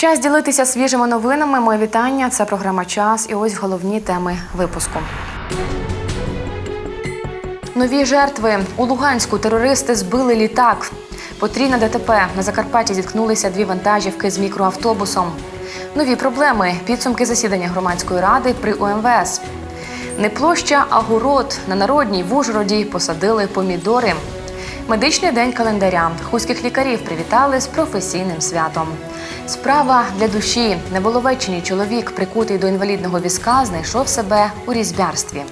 Час ділитися свіжими новинами. Моє вітання. Це програма Час. І ось головні теми випуску. Нові жертви у Луганську терористи збили літак. Потрійна ДТП на Закарпатті зіткнулися дві вантажівки з мікроавтобусом. Нові проблеми. Підсумки засідання громадської ради при УМВС. Не площа, а город на народній в Ужгороді посадили помідори. Медичний день календаря. Хуських лікарів привітали з професійним святом. Справа для душі. Неболовечний чоловік, прикутий до інвалідного візка, знайшов себе у різьбярстві.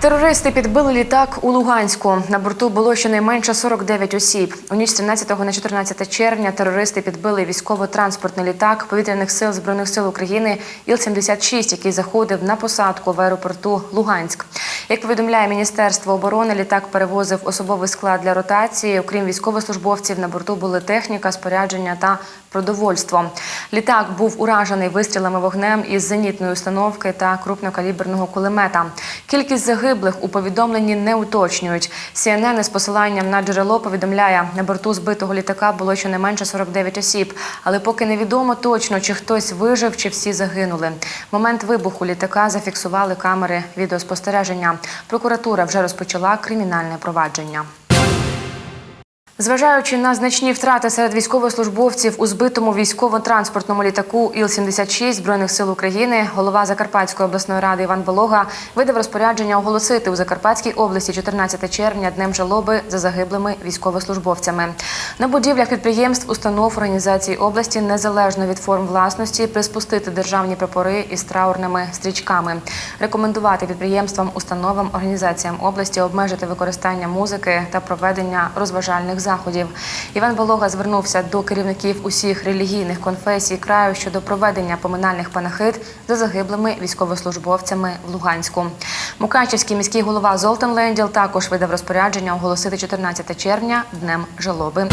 Терористи підбили літак у Луганську. На борту було щонайменше 49 осіб. У ніч з 13 на 14 червня терористи підбили військово-транспортний літак повітряних сил збройних сил України Іл-76, який заходив на посадку в аеропорту Луганськ. Як повідомляє Міністерство оборони, літак перевозив особовий склад для ротації. Окрім військовослужбовців, на борту були техніка, спорядження та продовольство. Літак був уражений вистрілами вогнем із зенітної установки та крупнокаліберного кулемета. Кількість загиблих у повідомленні не уточнюють. CNN із посиланням на джерело повідомляє, на борту збитого літака було щонайменше 49 осіб, але поки невідомо точно, чи хтось вижив, чи всі загинули. Момент вибуху літака зафіксували камери відеоспостереження. Прокуратура вже розпочала кримінальне провадження. Зважаючи на значні втрати серед військовослужбовців у збитому військово-транспортному літаку Іл-76 Збройних сил України, голова Закарпатської обласної ради Іван Болога видав розпорядження оголосити у Закарпатській області 14 червня днем жалоби за загиблими військовослужбовцями. На будівлях підприємств, установ організацій області незалежно від форм власності приспустити державні прапори із траурними стрічками, рекомендувати підприємствам, установам, організаціям області обмежити використання музики та проведення розважальних заходів. Іван Волога звернувся до керівників усіх релігійних конфесій краю щодо проведення поминальних панахид за загиблими військовослужбовцями в Луганську. Мукачівський міський голова Золтан Ленділ також видав розпорядження оголосити 14 червня днем жалоби.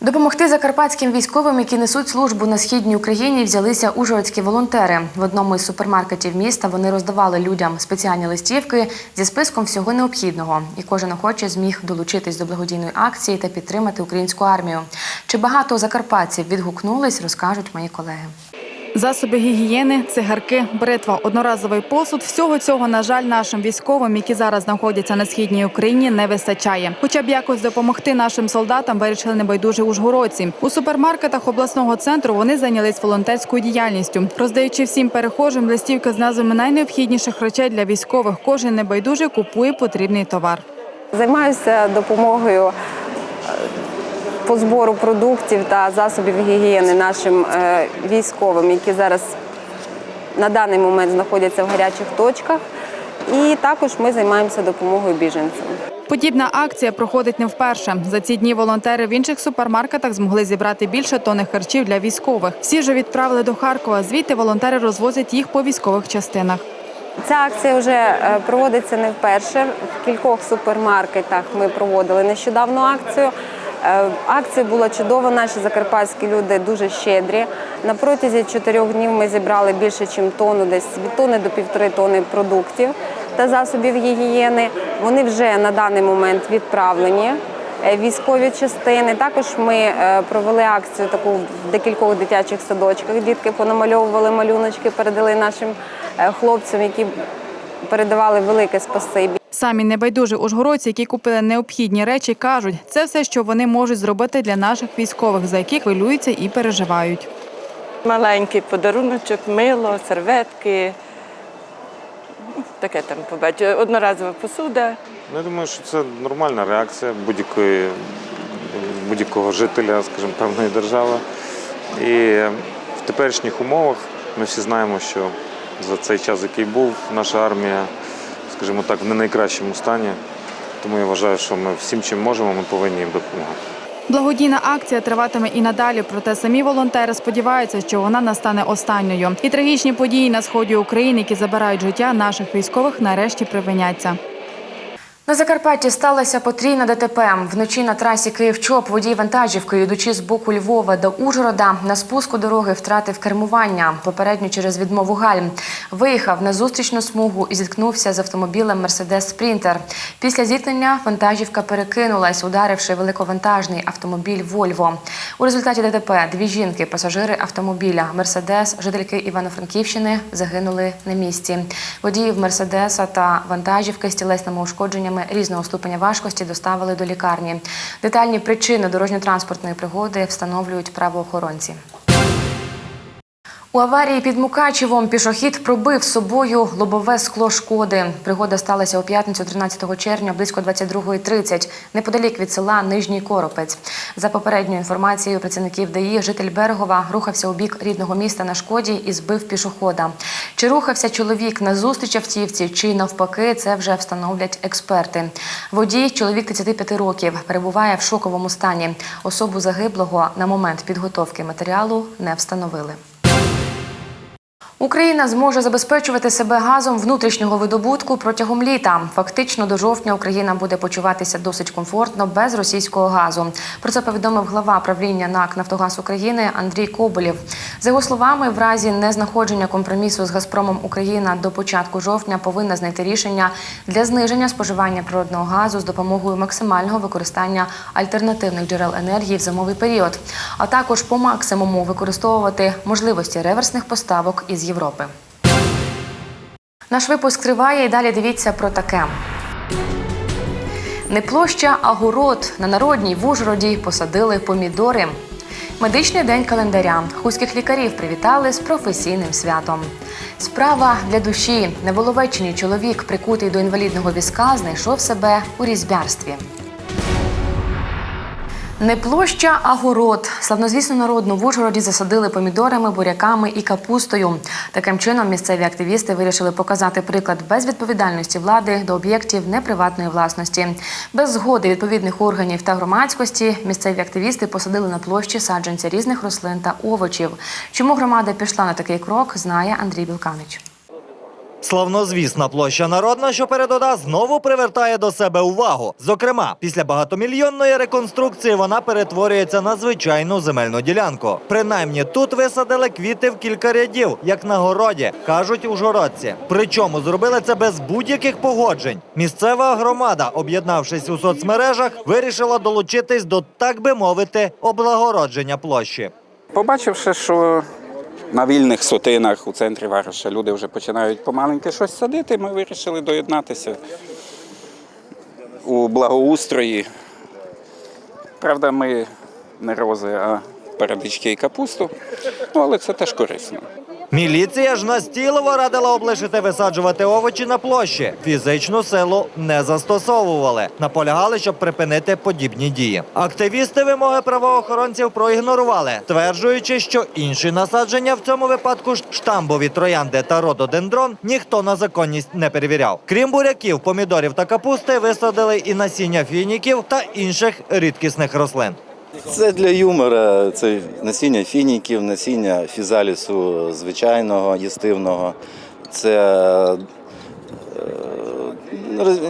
Допомогти закарпатським військовим, які несуть службу на східній Україні, взялися ужгородські волонтери. В одному із супермаркетів міста вони роздавали людям спеціальні листівки зі списком всього необхідного, і кожен охоче зміг долучитись до благодійної акції та підтримати українську армію. Чи багато закарпатців відгукнулись, розкажуть мої колеги. Засоби гігієни, цигарки, бритва, одноразовий посуд. Всього цього, на жаль, нашим військовим, які зараз знаходяться на східній Україні, не вистачає. Хоча б якось допомогти нашим солдатам вирішили небайдужі ужгородці. У супермаркетах обласного центру вони зайнялись волонтерською діяльністю, роздаючи всім перехожим листівки з назвами найнеобхідніших речей для військових. Кожен небайдужий купує потрібний товар. Займаюся допомогою по збору продуктів та засобів гігієни нашим е, військовим, які зараз на даний момент знаходяться в гарячих точках. І також ми займаємося допомогою біженцям. Подібна акція проходить не вперше. За ці дні волонтери в інших супермаркетах змогли зібрати більше тонни харчів для військових. Всі ж відправили до Харкова. Звідти волонтери розвозять їх по військових частинах. Ця акція вже е, проводиться не вперше. В кількох супермаркетах ми проводили нещодавно акцію. Е, Акція була чудова. Наші закарпатські люди дуже щедрі. На протязі чотирьох днів ми зібрали більше, ніж тонну, десь від тонни до півтори тонни продуктів та засобів гігієни. Вони вже на даний момент відправлені. е, Військові частини. Також ми е, провели акцію таку в декількох дитячих садочках. Дітки понамальовували малюночки, передали нашим хлопцям, які передавали велике спасибі. Самі небайдужі ужгородці, які купили необхідні речі, кажуть, це все, що вони можуть зробити для наших військових, за яких хвилюються і переживають. Маленький подаруночок, мило, серветки. Таке там побачу. Одноразова посуда. Ну, я думаю, що це нормальна реакція будь-якої, будь-якого жителя, скажімо, певної держави. І в теперішніх умовах ми всі знаємо, що за цей час, який був, наша армія, скажімо так, в не найкращому стані. Тому я вважаю, що ми всім, чим можемо, ми повинні їм допомагати. Благодійна акція триватиме і надалі, проте самі волонтери сподіваються, що вона настане останньою. І трагічні події на сході України, які забирають життя наших військових, нарешті припиняться. На Закарпатті сталося потрійна ДТП. Вночі на трасі Київ-Чоп водій вантажівки, йдучи з боку Львова до Ужгорода, на спуску дороги втратив кермування, попередньо через відмову гальм. Виїхав на зустрічну смугу і зіткнувся з автомобілем Мерседес Спрінтер. Після зіткнення вантажівка перекинулась, ударивши великовантажний автомобіль Вольво. У результаті ДТП дві жінки, пасажири автомобіля Мерседес, жительки Івано-Франківщини, загинули на місці. Водіїв Мерседеса та вантажівки з тілесними ушкодженнями різного ступеня важкості доставили до лікарні. Детальні причини дорожньо-транспортної пригоди встановлюють правоохоронці. У аварії під Мукачевом пішохід пробив собою лобове скло шкоди. Пригода сталася у п'ятницю 13 червня близько 22.30 неподалік від села Нижній Коропець. За попередньою інформацією працівників ДАІ, житель Берегова рухався у бік рідного міста на шкоді і збив пішохода. Чи рухався чоловік на зустріч автівці, чи навпаки, це вже встановлять експерти. Водій, чоловік 35 років, перебуває в шоковому стані. Особу загиблого на момент підготовки матеріалу не встановили. Україна зможе забезпечувати себе газом внутрішнього видобутку протягом літа. Фактично до жовтня Україна буде почуватися досить комфортно без російського газу. Про це повідомив глава правління НАК Нафтогаз України Андрій Коболєв. За його словами, в разі незнаходження компромісу з Газпромом Україна до початку жовтня повинна знайти рішення для зниження споживання природного газу з допомогою максимального використання альтернативних джерел енергії в зимовий період, а також по максимуму використовувати можливості реверсних поставок із Європи. Наш випуск триває і далі дивіться про таке. Не площа, а город. На народній в Ужгороді посадили помідори. Медичний день календаря. Хуських лікарів привітали з професійним святом. Справа для душі. На чоловік, прикутий до інвалідного візка, знайшов себе у різьбярстві. Не площа, а город. Славнозвісну народну в Ужгороді засадили помідорами, буряками і капустою. Таким чином місцеві активісти вирішили показати приклад безвідповідальності влади до об'єктів неприватної власності. Без згоди відповідних органів та громадськості місцеві активісти посадили на площі саджанці різних рослин та овочів. Чому громада пішла на такий крок, знає Андрій Білканич. Славнозвісна площа народна, що перед ОДА знову привертає до себе увагу. Зокрема, після багатомільйонної реконструкції вона перетворюється на звичайну земельну ділянку. Принаймні тут висадили квіти в кілька рядів, як на городі, кажуть ужгородці. Причому зробили це без будь-яких погоджень. Місцева громада, об'єднавшись у соцмережах, вирішила долучитись до так би мовити облагородження площі. Побачивши, що на вільних сотинах у центрі Вариша люди вже починають помаленьки щось садити, ми вирішили доєднатися у благоустрої. Правда, ми не рози, а передички і капусту, ну, але це теж корисно. Міліція ж настійливо радила облишити висаджувати овочі на площі. Фізичну силу не застосовували. Наполягали, щоб припинити подібні дії. Активісти вимоги правоохоронців проігнорували, стверджуючи, що інші насадження в цьому випадку штамбові троянди та рододендрон ніхто на законність не перевіряв. Крім буряків, помідорів та капусти, висадили і насіння фініків та інших рідкісних рослин. Це для юмора. Це насіння фініків, насіння фізалісу звичайного, їстивного. Це е,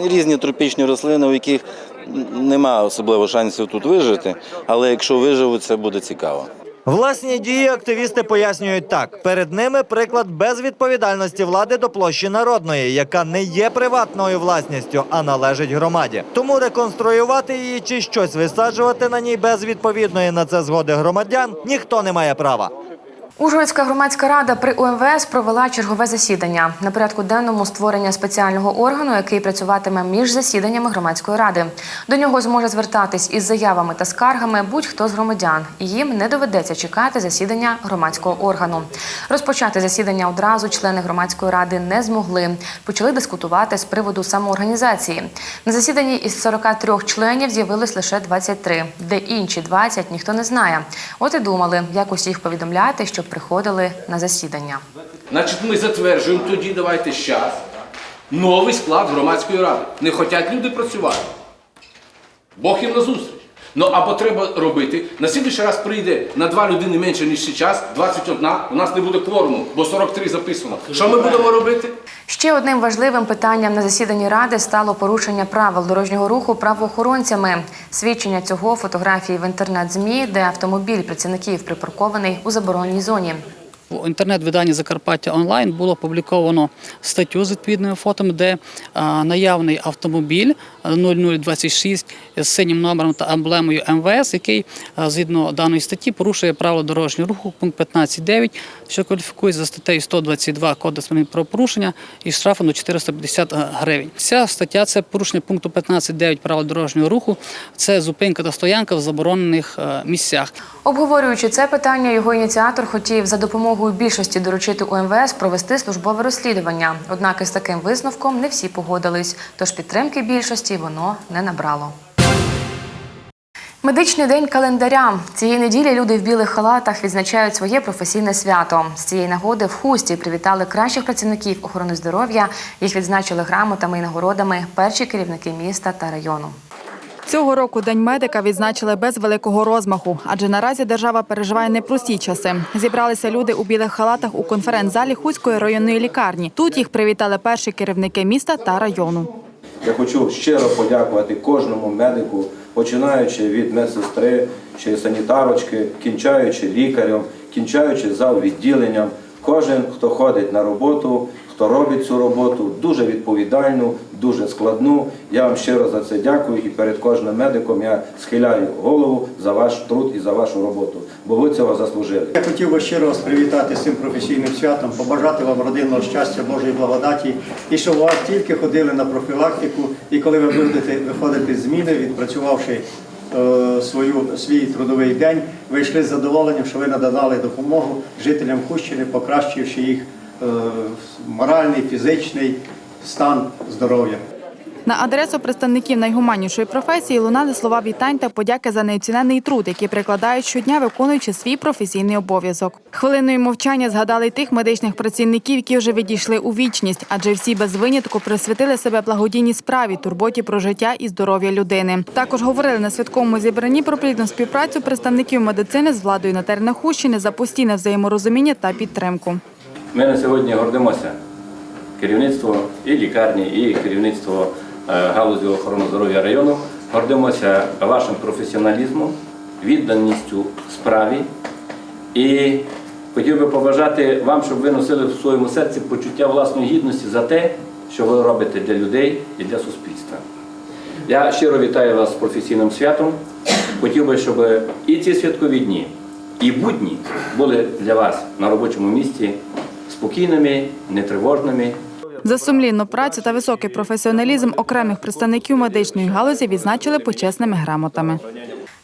різні тропічні рослини, у яких немає особливо шансів тут вижити, але якщо виживуть, це буде цікаво. Власні дії активісти пояснюють так: перед ними приклад безвідповідальності влади до площі народної, яка не є приватною власністю, а належить громаді. Тому реконструювати її чи щось висаджувати на ній без відповідної на це згоди громадян ніхто не має права. Ужгородська громадська рада при УМВС провела чергове засідання. На порядку денному створення спеціального органу, який працюватиме між засіданнями громадської ради. До нього зможе звертатись із заявами та скаргами будь-хто з громадян. Їм не доведеться чекати засідання громадського органу. Розпочати засідання одразу члени громадської ради не змогли. Почали дискутувати з приводу самоорганізації. На засіданні із 43 членів з'явилось лише 23, де інші 20 ніхто не знає. От і думали, як усіх повідомляти, щоб приходили на засідання. Значить, ми затверджуємо тоді, давайте зараз, новий склад громадської ради. Не хочуть люди працювати. Бог їм на зустріч. Ну або треба робити. На слідуючий раз прийде на два людини менше, ніж зараз, 21, у нас не буде кворуму, бо 43 записано. Що ми будемо робити? Ще одним важливим питанням на засіданні ради стало порушення правил дорожнього руху правоохоронцями. Свідчення цього фотографії в інтернет-змі, де автомобіль працівників припаркований у заборонній зоні. В інтернет-виданні Закарпаття онлайн було опубліковано статтю з відповідними фотами, де наявний автомобіль 0026 з синім номером та емблемою МВС, який згідно даної статті порушує правила дорожнього руху, пункт 15.9, що кваліфікує за статтею 122 Кодексу правопорушення і штрафом до 450 гривень. Ця стаття це порушення пункту 15.9 правил дорожнього руху, це зупинка та стоянка в заборонених місцях. Обговорюючи це питання, його ініціатор хотів за допомогою більшості доручити УМВС провести службове розслідування. Однак із таким висновком не всі погодились, тож підтримки більшості воно не набрало. Медичний день календаря цієї неділі люди в білих халатах відзначають своє професійне свято. З цієї нагоди в хусті привітали кращих працівників охорони здоров'я. Їх відзначили грамотами і нагородами перші керівники міста та району. Цього року День медика відзначили без великого розмаху, адже наразі держава переживає непрості часи. Зібралися люди у білих халатах у конференц-залі Хуської районної лікарні. Тут їх привітали перші керівники міста та району. Я хочу щиро подякувати кожному медику, починаючи від медсестри чи санітарочки, кінчаючи лікарем, кінчаючи зал відділенням. Кожен, хто ходить на роботу, хто робить цю роботу, дуже відповідальну, дуже складну. Я вам щиро за це дякую і перед кожним медиком я схиляю голову за ваш труд і за вашу роботу, бо ви цього заслужили. Я хотів би щиро вас привітати з цим професійним святом, побажати вам родинного щастя, Божої благодаті, і щоб вас тільки ходили на профілактику, і коли ви будете виходити з зміни, відпрацювавши е, свою, свій трудовий день, ви йшли з задоволенням, що ви надали допомогу жителям Хущини, покращивши їх моральний, фізичний стан здоров'я. На адресу представників найгуманнішої професії лунали слова вітань та подяки за неоцінений труд, який прикладають щодня, виконуючи свій професійний обов'язок. Хвилиною мовчання згадали й тих медичних працівників, які вже відійшли у вічність, адже всі без винятку присвятили себе благодійній справі, турботі про життя і здоров'я людини. Також говорили на святковому зібранні про плідну співпрацю представників медицини з владою на теренах Хущини за постійне взаєморозуміння та підтримку. Ми на сьогодні гордимося. Керівництво і лікарні, і керівництво е, галузі охорони здоров'я району гордимося вашим професіоналізмом, відданістю справі. І хотів би побажати вам, щоб ви носили в своєму серці почуття власної гідності за те, що ви робите для людей і для суспільства. Я щиро вітаю вас з професійним святом. Хотів би, щоб і ці святкові дні, і будні були для вас на робочому місці спокійними, нетривожними. За сумлінну працю та високий професіоналізм окремих представників медичної галузі відзначили почесними грамотами.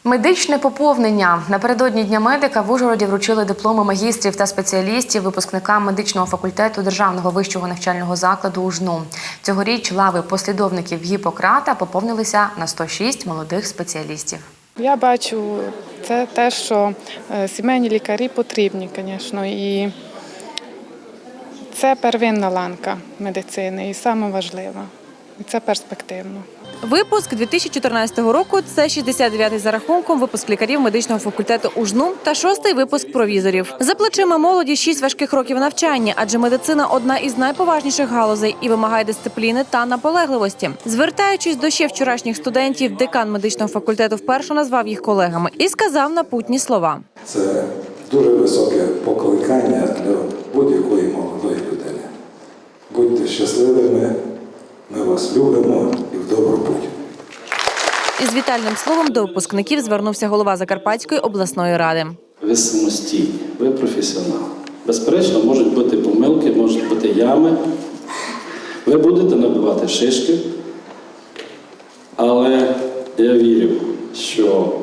Медичне поповнення напередодні дня медика в Ужгороді вручили дипломи магістрів та спеціалістів випускникам медичного факультету державного вищого навчального закладу УЖНУ. Цьогоріч лави послідовників Гіппократа поповнилися на 106 молодих спеціалістів. Я бачу це те, що е, сімейні лікарі потрібні, звісно, і це первинна ланка медицини і саме важливо. І це перспективно. Випуск 2014 року це 69-й за рахунком випуск лікарів медичного факультету УЖНУ та шостий випуск провізорів. За плечима молоді шість важких років навчання, адже медицина одна із найповажніших галузей і вимагає дисципліни та наполегливості. Звертаючись до ще вчорашніх студентів, декан медичного факультету вперше назвав їх колегами і сказав напутні слова. Це дуже високе покликання для будь-якої молодої людини. Будьте щасливими, ми вас любимо і в добру путь. Із вітальним словом до випускників звернувся голова Закарпатської обласної ради. Ви самостійні, ви професіонали. Безперечно, можуть бути помилки, можуть бути ями. Ви будете набивати шишки, але я вірю, що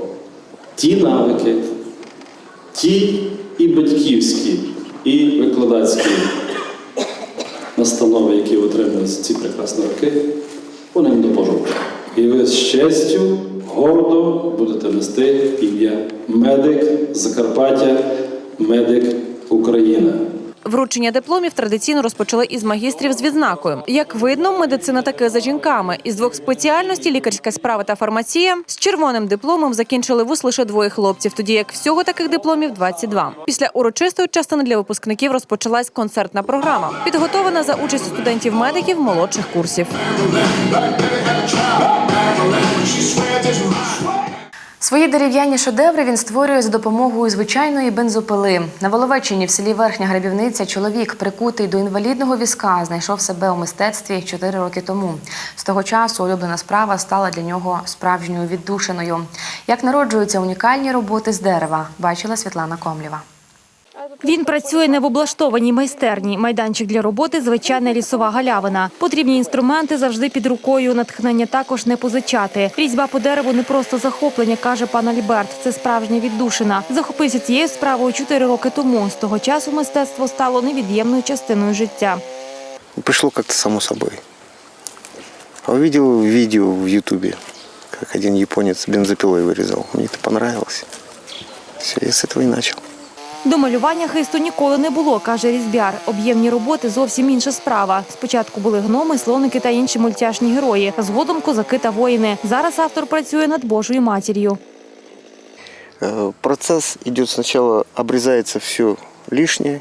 ті навики, ті і батьківські, і викладацькі настанови, які отримали за ці прекрасні роки, вони їм допоможуть. І ви з честю, гордо будете нести ім'я медик Закарпаття, медик Україна. Вручення дипломів традиційно розпочали із магістрів з відзнакою. Як видно, медицина таки за жінками. Із двох спеціальностей лікарська справа та фармація з червоним дипломом закінчили вуз лише двоє хлопців, тоді як всього таких дипломів 22. Після урочистої частини для випускників розпочалась концертна програма, підготовлена за участю студентів-медиків молодших курсів. Свої дерев'яні шедеври він створює за допомогою звичайної бензопили. На Воловеччині в селі Верхня Грабівниця чоловік, прикутий до інвалідного візка, знайшов себе у мистецтві 4 роки тому. З того часу улюблена справа стала для нього справжньою віддушиною. Як народжуються унікальні роботи з дерева, бачила Світлана Комлєва. Він працює не в облаштованій майстерні. Майданчик для роботи звичайна лісова галявина. Потрібні інструменти завжди під рукою. Натхнення також не позичати. Різьба по дереву не просто захоплення, каже пан Альберт. Це справжня віддушина. Захопився цією справою чотири роки тому. З того часу мистецтво стало невід'ємною частиною життя. Пришло как-то само собой. А увидел видео в Ютубе, как один японец бензопилой вырезал. Мне это понравилось. Все, я с этого и начал. До малювання хисту ніколи не було, каже різьбяр. Об'ємні роботи зовсім інша справа. Спочатку були гноми, слоники та інші мультяшні герої. Згодом козаки та воїни. Зараз автор працює над Божою матір'ю. Э, Процесс идет сначала, обрезается все лишнее,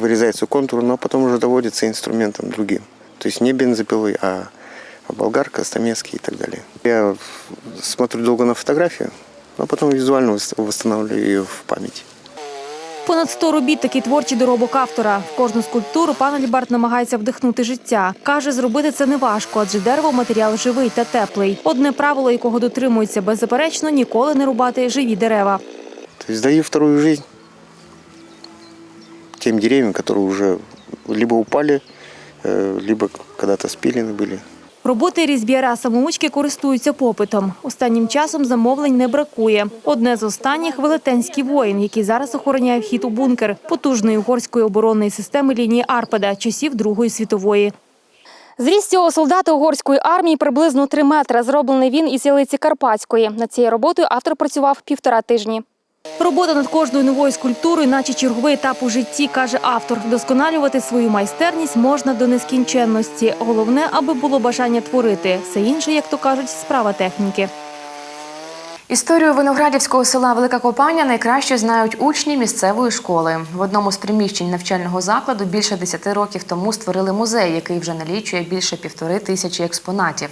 вырезается контур, но потом уже доводится инструментом другим. То есть не бензопилой, а болгарка, стамески и так далее. Я смотрю долго на фотографию, но потом визуально вос- восстанавливаю ее в памяти. Понад 100 робіт такий творчий доробок автора. В кожну скульптуру пан Альберт намагається вдихнути життя. Каже, зробити це не важко, адже дерево матеріал живий та теплий. Одне правило, якого дотримується беззаперечно, ніколи не рубати живі дерева. То есть даю вторую жизнь тем деревьям, которые уже либо упали, э, либо когда-то спилены были. Роботи різьбіра самоучки користуються попитом. Останнім часом замовлень не бракує. Одне з останніх велетенський воїн, який зараз охороняє вхід у бункер потужної угорської оборонної системи лінії Арпада часів Другої світової. Зріст цього солдата угорської армії приблизно 3 метри. Зроблений він із ялиці Карпатської. Над цією роботою автор працював півтора тижні. Робота над кожною новою скульптурою, наче черговий етап у житті, каже автор. Досконалювати свою майстерність можна до нескінченності. Головне, аби було бажання творити. Все інше, як то кажуть, справа техніки. Історію виноградівського села Велика Копання найкраще знають учні місцевої школи. В одному з приміщень навчального закладу більше 10 років тому створили музей, який вже налічує більше півтори тисячі експонатів.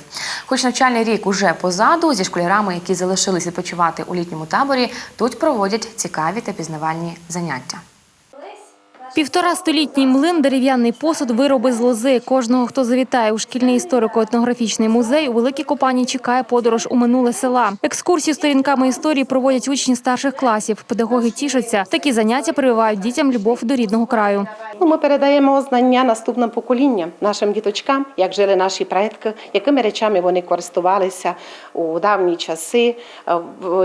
Хоч навчальний рік уже позаду, зі школярами, які залишились відпочивати у літньому таборі, тут проводять цікаві та пізнавальні заняття. Півтора столітній млин, дерев'яний посуд, вироби з лози. Кожного, хто завітає у шкільний історико-етнографічний музей, у Великій Копані чекає подорож у минуле села. Екскурсії сторінками історії проводять учні старших класів. Педагоги тішаться. Такі заняття прививають дітям любов до рідного краю. Ну, Ми передаємо знання наступним поколінням, нашим діточкам, як жили наші предки, якими речами вони користувалися у давні часи,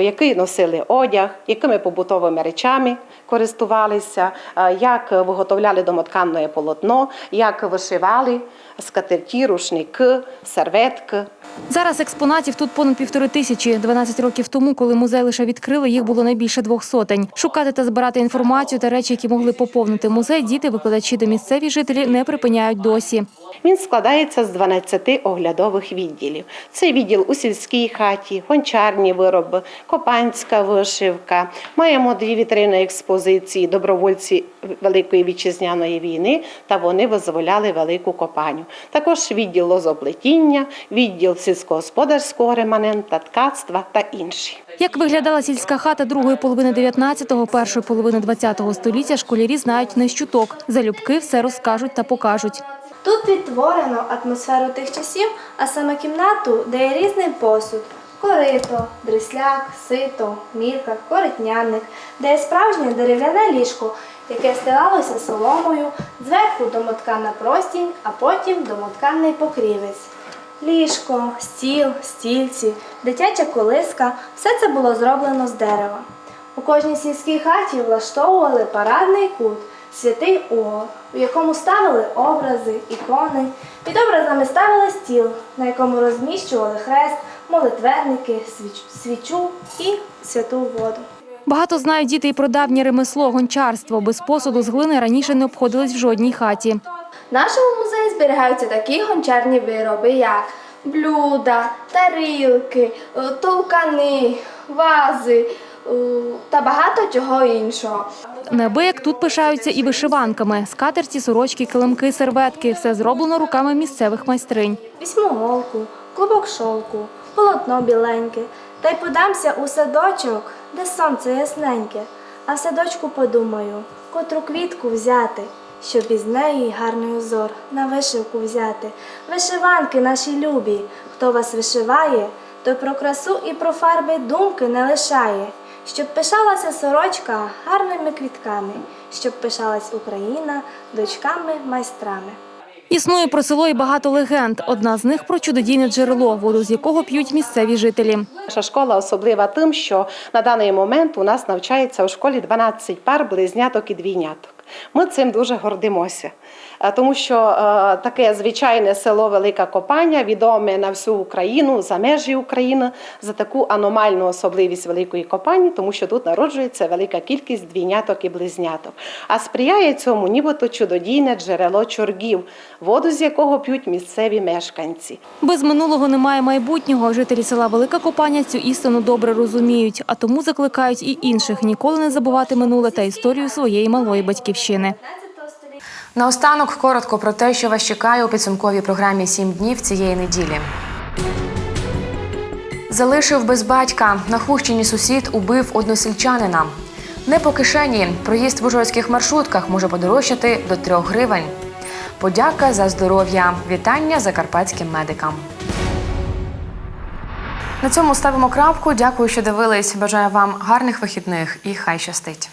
який носили одяг, якими побутовими речами користувалися, е, як виготовляли домотканне полотно, як вишивали скатерті, рушники, серветки. Зараз експонатів тут понад півтори тисячі. 12 років тому, коли музей лише відкрили, їх було не більше двох сотень. Шукати та збирати інформацію та речі, які могли поповнити музей, діти, викладачі та місцеві жителі не припиняють досі. Він складається з 12 оглядових відділів. Це відділ у сільській хаті, гончарні вироби, копанська вишивка. Маємо дві вітрини експозиції добровольці Великої вітчизняної війни, та вони визволяли велику копаню. Також відділ лозоплетіння, відділ сільськогосподарського реманента, ткацтва та інші. Як виглядала сільська хата другої половини 19-го, першої половини 20-го століття, школярі знають не щуток. Залюбки все розкажуть та покажуть. Тут відтворено атмосферу тих часів, а саме кімнату, де є різний посуд: корито, дрісляк, сито, мірка, коритняник, де є справжнє дерев'яне ліжко, яке стилалося соломою, зверху домоткана простінь, а потім домотканий покрівець. Ліжко, стіл, стільці, дитяча колиска все це було зроблено з дерева. У кожній сільській хаті влаштовували парадний кут, святий угол, у якому ставили образи, ікони. Під образами ставили стіл, на якому розміщували хрест, молитвенники, свічу і святу воду. Багато знають діти і про давнє ремесло, гончарство. Без посуду з глини раніше не обходились в жодній хаті. В нашому музеї зберігаються такі гончарні вироби, як блюда, тарілки, е, товкани, вази та багато чого іншого. Неабияк тут пишаються і вишиванками. Скатерці, сорочки, килимки, серветки. Все зроблено руками місцевих майстринь. Візьму голку, клубок шовку, полотно біленьке, та й подамся у садочок, де сонце ясненьке. А в садочку подумаю, котру квітку взяти, щоб із неї гарний узор на вишивку взяти. Вишиванки наші любі, хто вас вишиває, той про красу і про фарби думки не лишає. Щоб пишалася сорочка гарними квітками, щоб пишалась Україна дочками-майстрами. Існує про село і багато легенд. Одна з них про чудодійне джерело, воду з якого п'ють місцеві жителі. Наша школа особлива тим, що на даний момент у нас навчається у школі 12 пар близняток і двійняток. Ми цим дуже гордимося, тому що е, таке звичайне село Велика Копання відоме на всю Україну, за межі України, за таку аномальну особливість Великої Копані, тому що тут народжується велика кількість двійняток і близняток. А сприяє цьому нібито чудодійне джерело чоргів, воду з якого п'ють місцеві мешканці. Без минулого немає майбутнього. Жителі села Велика Копаня цю істину добре розуміють, а тому закликають і інших ніколи не забувати минуле та історію своєї малої батьківщини. Наостанок коротко про те, що вас чекає у підсумковій програмі «7 днів цієї неділі. Залишив без батька. На Хущині сусід убив односельчанина. Не по кишені. Проїзд в ужгородських маршрутках може подорожчати до 3 гривень. Подяка за здоров'я. Вітання закарпатським медикам. На цьому ставимо крапку. Дякую, що дивились. Бажаю вам гарних вихідних і хай щастить.